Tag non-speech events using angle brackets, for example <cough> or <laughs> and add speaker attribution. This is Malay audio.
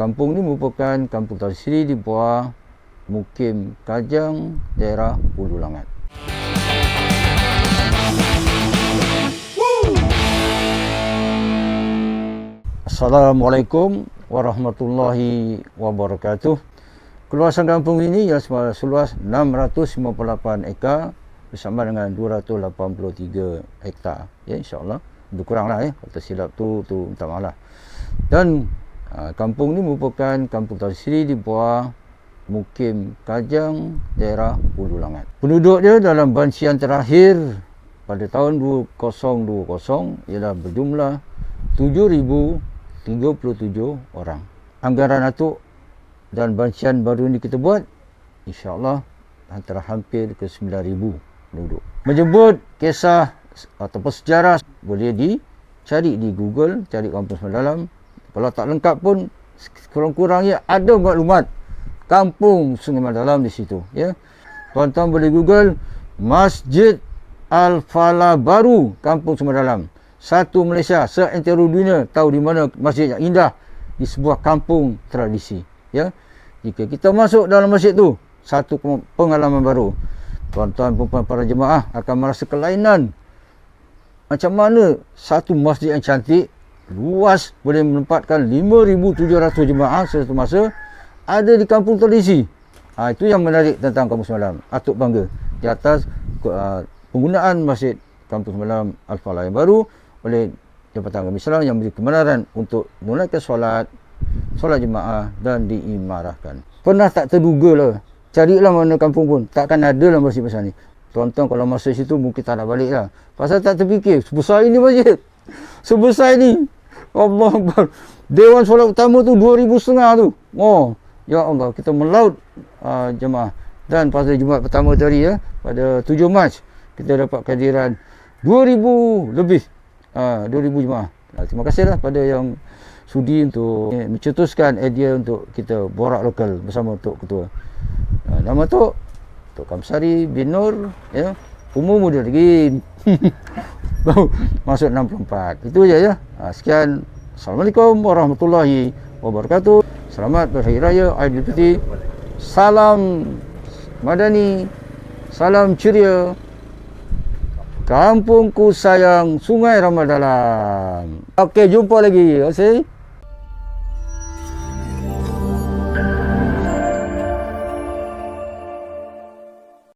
Speaker 1: Kampung ini merupakan kampung tersiri di bawah Mukim Kajang, daerah Ulu Langat. Assalamualaikum warahmatullahi wabarakatuh. Keluasan kampung ini ialah seluas 658 ekar bersama dengan 283 hektar. Ya insya-Allah. Lebih kuranglah ya. Kalau silap tu tu minta maaf lah. Dan uh, kampung ini merupakan kampung tersiri di bawah Mukim Kajang, daerah Ulu Langat. Penduduk dia dalam bansian terakhir pada tahun 2020 ialah berjumlah 7,037 orang. Anggaran atuk dan bansian baru ini kita buat, insyaAllah antara hampir ke 9,000 penduduk. Menyebut kisah ataupun sejarah boleh dicari di Google, cari kampung Semadalam. Kalau tak lengkap pun kurang-kurangnya ada maklumat kampung Sungai Madalam di situ. Ya. Tuan-tuan boleh Google Masjid Al-Fala Baru Kampung Semadalam. Satu Malaysia, seantero dunia tahu di mana masjid yang indah di sebuah kampung tradisi. Ya. Jika kita masuk dalam masjid tu, satu pengalaman baru. Tuan-tuan perempuan para jemaah akan merasa kelainan. Macam mana satu masjid yang cantik, luas, boleh menempatkan 5,700 jemaah satu masa, ada di kampung tradisi. Ha, itu yang menarik tentang kampung semalam. Atuk bangga di atas uh, penggunaan masjid kampung semalam Al-Falah yang baru oleh Jabatan Agama Islam yang memberi kebenaran untuk menunaikan solat, solat jemaah dan diimarahkan. Pernah tak terduga lah. Carilah mana kampung pun. Takkan ada lah masjid besar ni. Tuan-tuan kalau masuk situ mungkin tak nak balik lah. Pasal tak terfikir. Sebesar ini masjid. <laughs> Sebesar ini. Allah Akbar. Dewan solat utama tu 2,000 setengah tu. Oh. Ya Allah. Kita melaut uh, jemaah. Dan pada Jumaat pertama tadi ya. Pada 7 Mac. Kita dapat kehadiran 2,000 lebih. Uh, 2,000 jemaah. Uh, terima kasihlah pada yang sudi untuk eh, mencetuskan idea untuk kita borak lokal bersama Tok Ketua. Uh, nama Tok Tok Kamsari bin Nur ya. Umur muda lagi. <laughs> Baru masuk 64. Itu aja ya. Uh, sekian. Assalamualaikum warahmatullahi wabarakatuh. Selamat berhari raya Aidilfitri. Salam madani. Salam ceria. Kampungku sayang Sungai Ramadalam. Okey, jumpa lagi. Kasih.